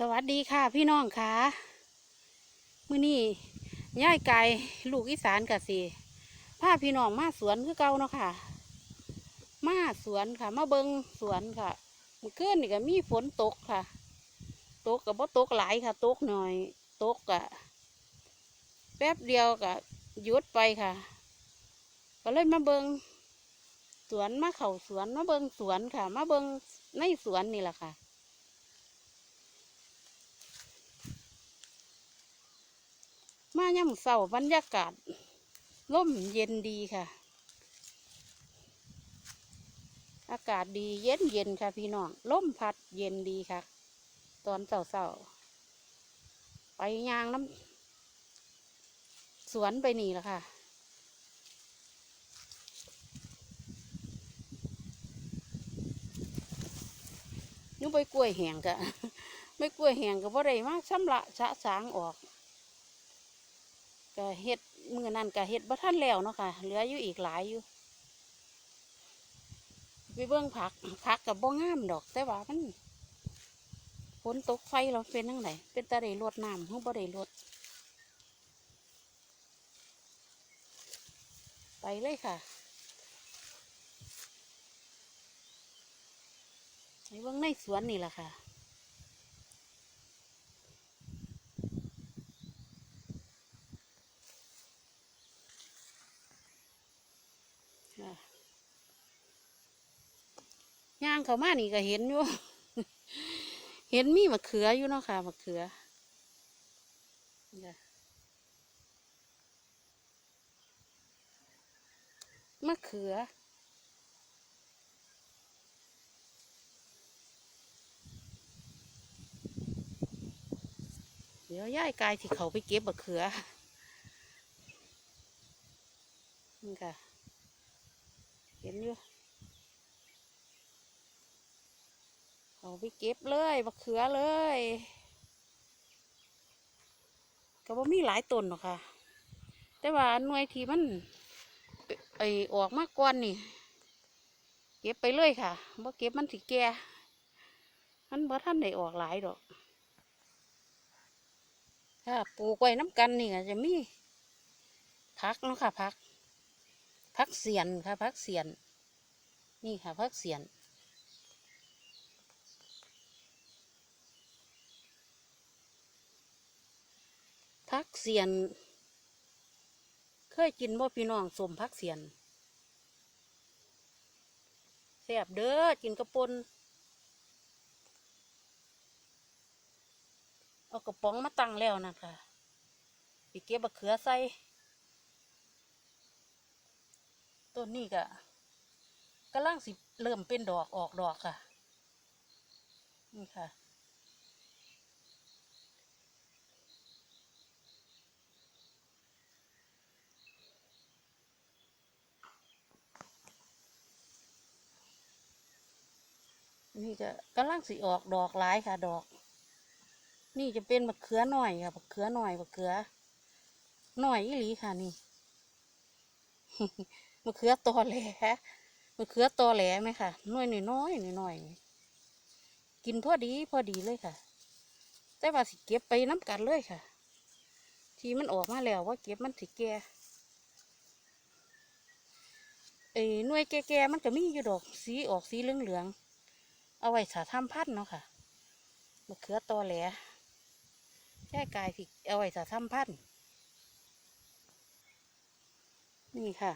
สวัสดีค่ะพี่น้องค่ะมื้อนี้ย่ายไก่ลูกอีสานกะสิพาพี่น้องมาสวนคือเก่าเนาะค่ะ มาสวนค่ะ มาเบิงสวนค่ะมื่อคืนนี่ก็มีฝนตกค่ะ ตกกับบ่ตกหลายค่ะ ตกหน่อย ตกกะแป๊บเดียวกะหยุดไปค่ะ ก็เลยมาเบิงสวนมาเข่าสวนมาเบิงสวนค่ะ มาเบิงในสวนนี่แหละค่ะ มาย่ำเสาบรรยากาศร่มเย็นดีค่ะ อากาศดีเย็นเย็นค่ะพี่น้องร่มพัดเย็นดีค่ะ ตอนเสาเสาไปยางน้ำสวนไปนี่แหละค่ะนุไปกล้วยแหงกะไม่กล้วยแหงก็บ่ได้มาชำระชะสางออก ก็เฮ็ดมือนั่นก็เฮ็ดบ่ทันแล้วเนาะค่ะ เหลืออยู่อีกหลายอยู่ไปเบิ่งผักผักกับบ่งามดอก แต่ว่ามันฝนตกไฟเราเป็นจังไดเป็นตาได้รดน้ำเฮาบ่ได้รดไปเลยค่ะไปเบิ่งในสวนนี่ล่ะค่ะค่ะ ย่างเขามานี่ก็เห็นอยู่ เห็นมีมะเขืออยู่เนาะค่ะมะเขือมะเขือ เดี๋ยวย่ายกายที่เขาไปเก็บมะเขือนี่ค่ะเห็นอยู่ เอาไปเก็บเลยมะเขือเลย ก็บ่มีหลายต้นหรอกค่ะ แต่ว่าหน่วยที่มันไอออกมาก่อนนี่ เก็บไปเลยค่ะบ่เก็บมันสิแก่มันบ่ท่านได้ออกหลายดอกถ้าปลูกไว้น้ำกันนี่ก็จะมีพักเนาะค่ะพักพักเสียนค่ะพักเสียน นี่ค่ะพักเสียน พักเสียน เคยกินบ่พี่น้องสมพักเสียนแซ่บเด้อกินกระปนเอากระป๋องมาตั้งแล้วนะคะไปเก็บบักเขือใส่ต้นนี้ก็กำลังสิเริ่มเป็นดอกออกดอกค่ะ นี่ค่ะ นี่ก็กำลังสิออกดอกหลายค่ะ ดอก นี่จะเป็นมะเขือหน่อยค่ะมะเขือหน่อยมะเขือหน่อยอีหลีค่ะนี่มะเขือตอแหลมะเขือตอแหลไหมค่ะหน่วยน้อยๆน้อยกินพอดีพอดีเลยค่ะ แต่ว่าสิเก็บไปน้ำกันเลยค่ะ ที่มันออกมาแล้วว่าเก็บมันสิแก่เอ้ยหน่วยแก่ๆมันก็มีอยู่ดอกสีออกสีเหลืองๆ เอาไว้สาทำพันท์เนาะค่ะมะเขือตอแหลแค่กายสิเอาไว้สาทำพันท์นี่ค่ะ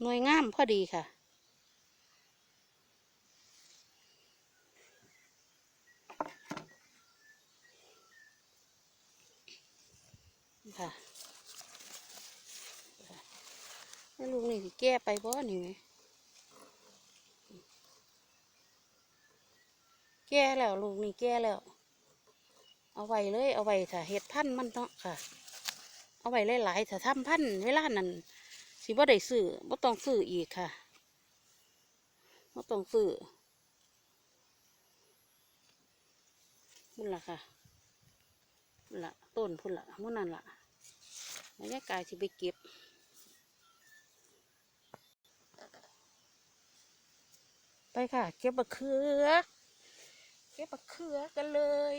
หน่วยงามพอดีค่ะ นี่ค่ะแล้วลุงนี่สิแก้ไปบ่นี่ไหมแก้แล้วลูกนี่แก้แล้ว เอาไว้เลย เอาไว้ถ้าเห็ดพันธุ์มันเนาะค่ะ เอาไว้หลายๆถ้าทำพันธุ์เวลานั้นสิบ่ได้ซื้อบ่ต้องซื้ออีกค่ะบ่ต้องซื้อพุ่นละค่ะพุ่นละต้นพุ่นละมุ่นนั่นละแล้วยากายสิไปเก็บ ไปค่ะ เก็บบะเขือ เก็บบะเขือกันเลย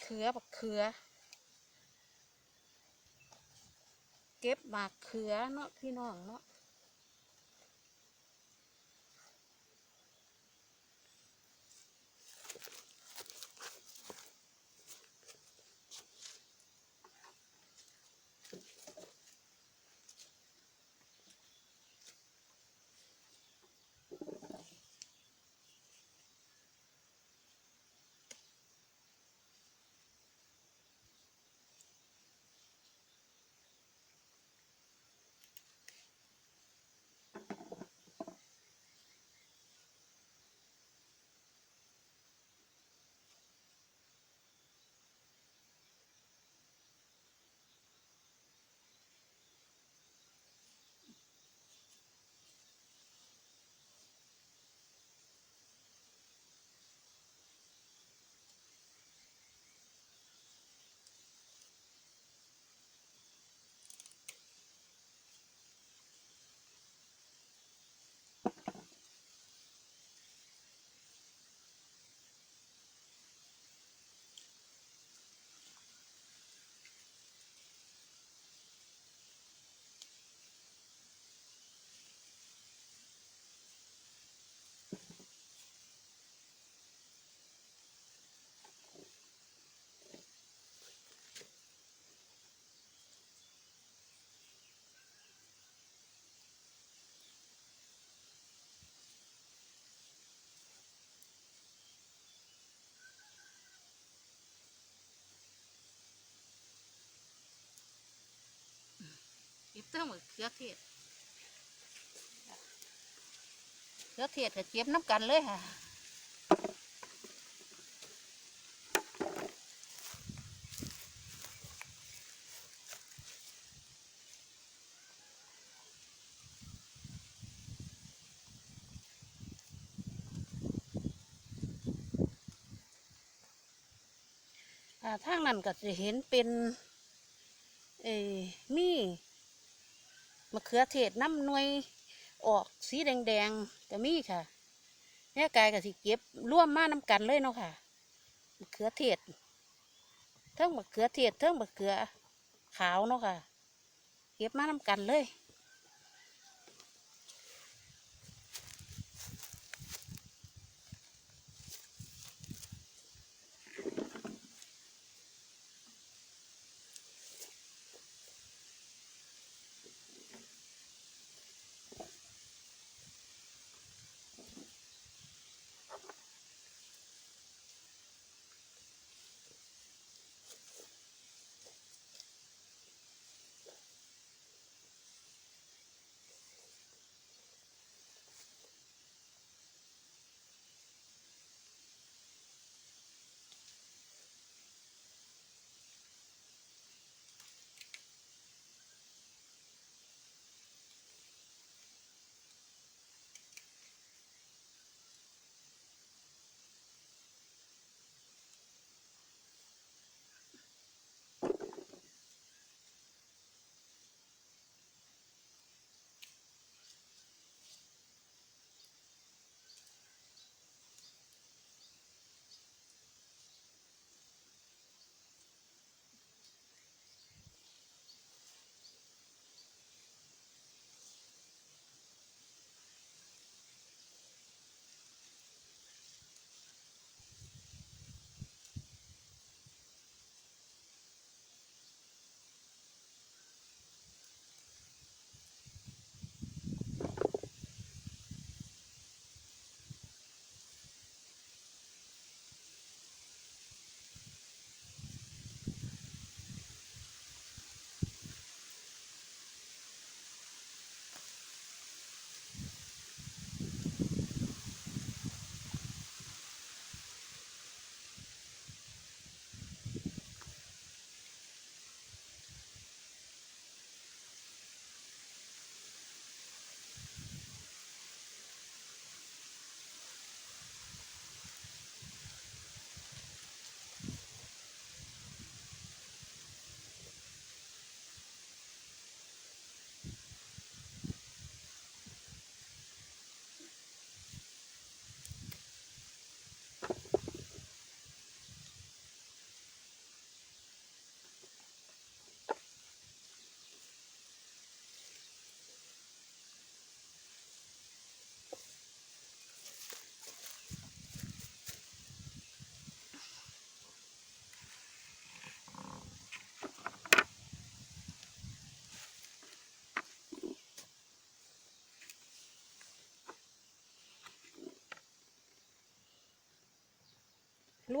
เขือบะเขือ เก็บมาเขือเนาะพี่น้องเนาะ เก็บเตั้งหมดเขือเทศเขือเทศกับเก็บน้ำกันเลยค่ะอ่าทางนั้นก็จะเห็นเป็น เออมี มะเขือเทศน้ำหน่วยออกสีแดงๆก็มีค่ะแม่กายกับสิเก็บร่วมมาน้ำกันเลยเนาะค่ะมะเขือเทศเทิงมะเขือเทศเทิงมะเขือขาวเนาะค่ะ เก็บมาน้ำกันเลย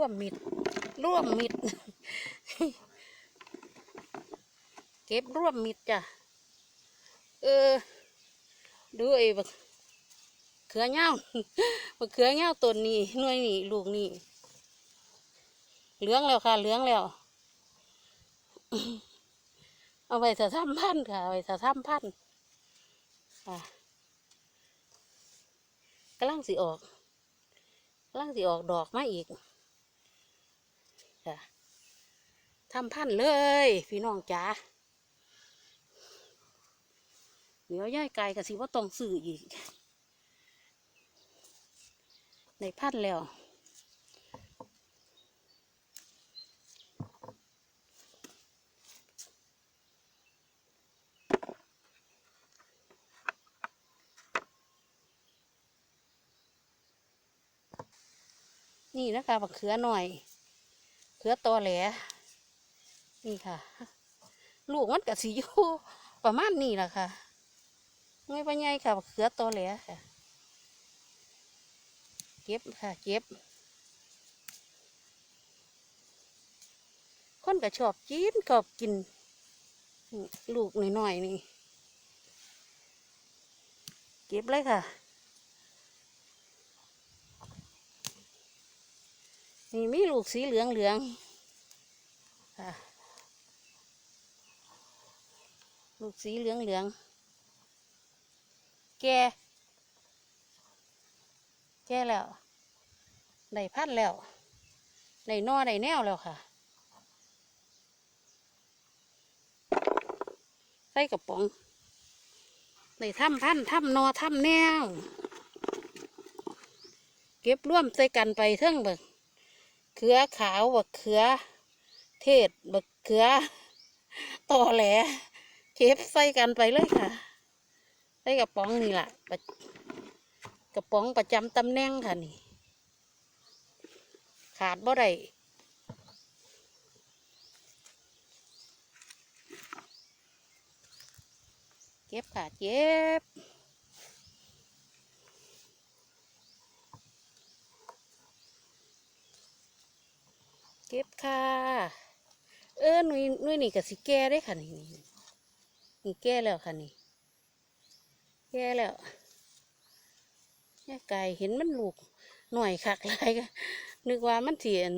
ร่วมมิดร่วมมิด เก็บร่วมมิดจ้ะ เออ ดูไอ้บักเขือเง่าบักเขือเง่าต้นนี้หน่วยนี้ลูกนี้เหลืองแล้วค่ะ เหลืองแล้ว เอาไปสะท้ำพันธุ์ค่ะเอาไปสะท้ำพันธุ์ค่ะกำลังสิออกกำลังสิออกดอกมาอีก ค่ะทำพันเลย พี่น้องจ๋าเดี๋ยวย่ายไก่กับสิว่าต้องซื้ออีก ในพันแล้วนี่นะคะบักเขือหน่อย เขือตอแหลนี่ค่ะ ลูกมันกับสีอยู่ประมาณนี้แหละค่ะไม่ปัญญาค่ะเขือตอแหลค่ะ เก็บค่ะเก็บ คนก็ชอบกินชอบกิน ลูกหน่อยๆนี่ เก็บเลยค่ะ นี่มีลูกสีเหลืองเหลืองค่ะลูกสีเหลืองเหลือง แก่แก่แล้ว ได้พันธุ์แล้ว ได้หนอได้แนวแล้วค่ะ ใส่กระป๋อง ได้ทำพันธุ์ทำนอทำแนว เก็บร่วมใส่กันไปเท่งเบิก เขือขาวบักเขือ เทศบักเขือต่อแหลเก็บใส่กันไปเลยค่ะใส่กระป๋องนี่แหละกระป๋องประจำตำแหน่งค่ะนี่ ขาดบ่ได้เก็บค่ะเก็บ เก็บค่ะ เออหนุ่ยหนุ่ยนี่กับสิแก่ได้ค่ะนี่นี่แก่แล้วค่ะนี่แก่แล้วแม่ไก่เห็นมันลูกหน่อยคักหลายก็นึกว่ามันเสียน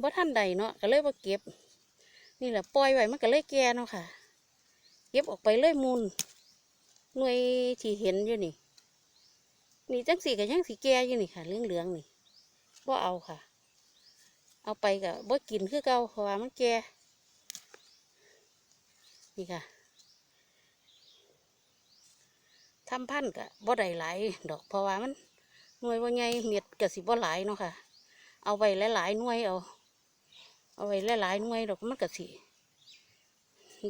บ่ท่านใดเนาะก็เลยมาเก็บ นี่แหละปล่อยไว้มันก็เลยแก่เนาะค่ะ เก็บออกไปเลยมูลหน่วยที่เห็นอยู่นี่ นี่จังสีกับยังสีแก่อยู่นี่ค่ะเหลืองๆนี่บ่เอาค่ะ เอาไปกับบ่กินคือเก่าเพราะว่ามันแก่นี่ค่ะทำพันธุ์กับบ่ได้หลายดอกเพราะว่ามันหน่วยว่าไงเม็ดกับสิบ่หลายเนาะค่ะ เอาไว้หลายๆหน่วยเอา เอาไว้หลายๆหน่วยดอกมันกับสิ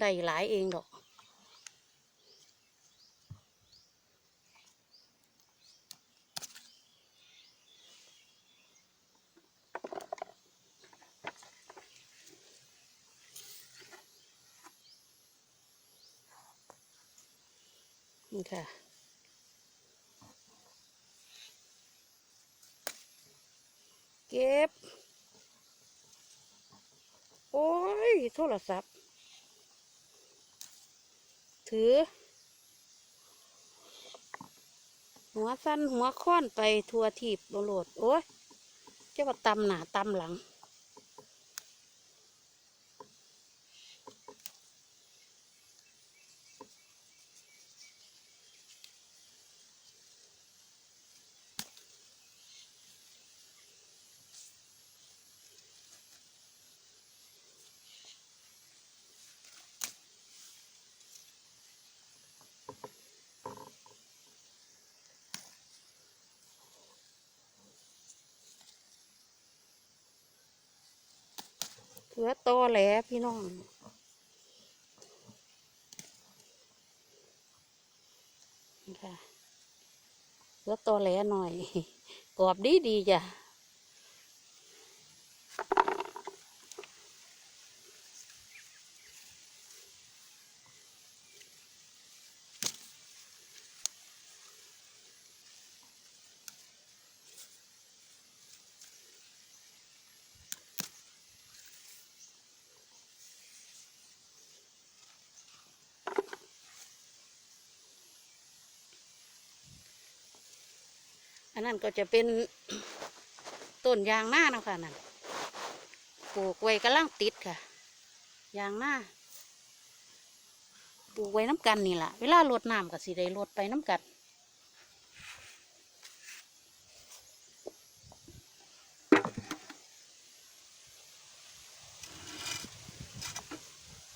ได้หลายเองดอก นี่ค่ะ เก็บ โอ้ย โทรศัพท์ ถือ หัวสั้นหัวค้อนไปทัวทีบโหลด โอ้ยเจ้าว่าตำหนาตำหลัง เขือตัวแหลพี่น้องค่ะเลือตัวแหลหน่อย กรอบดีดีจ้ะ นนั้นก็จะเป็นต้นยางหน้าเนาะค่ะนั่นปลูกไว้กำลังติดค่ะ ยางหน้าปลูกไว้น้ำกันนี่แหละเวลารดน้ำก็สิได้รดไปน้ำกัน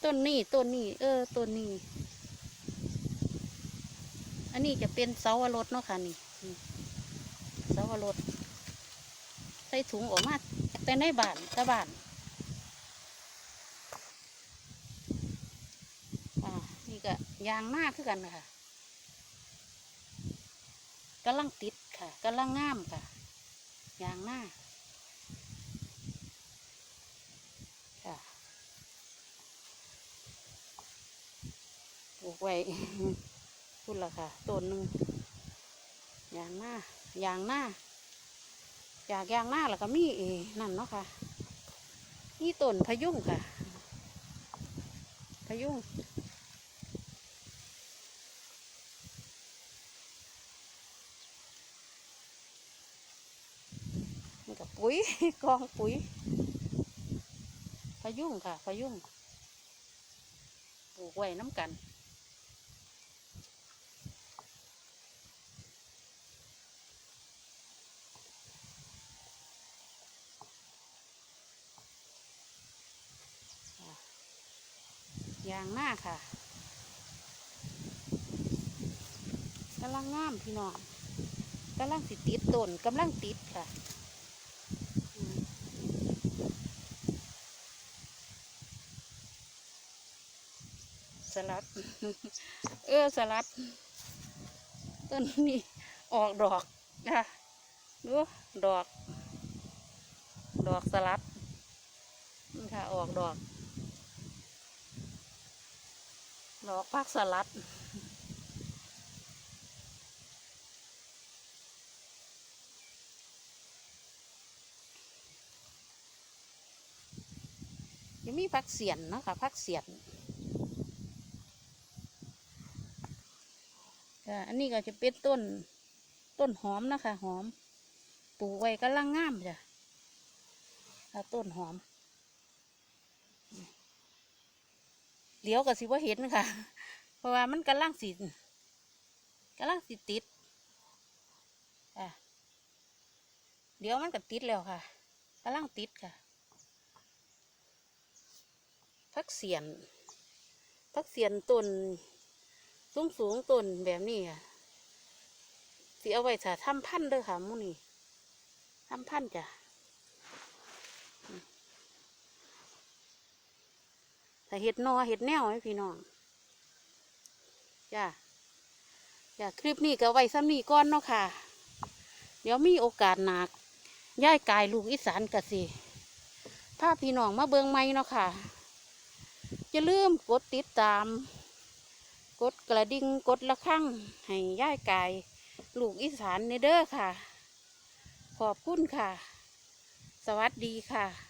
ต้นนี้ต้นนี้ เออต้นนี้ อันนี้จะเป็นเสาวรสเนาะค่ะนี่ เสารสใส่ถุงออกมาแต่ในบ้านตะบ้านนี่ก็ยางมากคือกันนะคะกำลังติดค่ะกำลังงามค่ะยางหน้าค่ะปลูกไว้พูดละค่ะต้นหนึ่งยางหน้ายางหน้า อยากยางหน้าแล้วก็มีเอนั่นเนาะค่ะนี่ต้นพยุงค่ะ พยุงนี่กับปุ๋ยกองปุ๋ย พยุงค่ะ พยุงปลูกไว้น้ำกันางหน้าค่ะกำลังงามพี่น้องกำลังสิติดต้นกำลังติดค่ะสลัด เออสลัด ต้นนี้ออกดอกค่ะดูดอก ดอกสลัดนี่ค่ะออกดอก ดอกพักสลัด ยังมีพักเสียนนะคะพักเสียนอันนี้ก็จะเป็นต้นต้นหอมนะคะ หอมปลูกไว้กำลังงามจ้ะต้นหอม เดี๋ยวก็สิว่าเห็นค่ะ เพราะว่ามันกำลังสิกำลังสิติดอะเดี๋ยวมันก็ติดแล้วค่ะกำลังติดค่ะพักเสียนพักเสียนต้นสูงสูงต้นแบบนี้อะสิเอาไว้ถ้าทำพันธุ์เด้อค่ะมูนี่ทำพันธุ์จ้ะอืม ถ้าเห็ดนอเห็ดแนวให้พี่น้องจ้ะจ้ะคลิปนี้ก็ไว้ซ้ำนี้ก่อนเนาะค่ะ เดี๋ยวมีโอกาสหนักย่ายกายลูกอีสานกะสิพาพี่น้องมาเบิงไม่เนาะค่ะอย่าลืมกดติดตาม กดกระดิ่งกดละครั้งให้ย่ายกายลูกอีสานในเด้อค่ะ ขอบคุณค่ะ สวัสดีค่ะ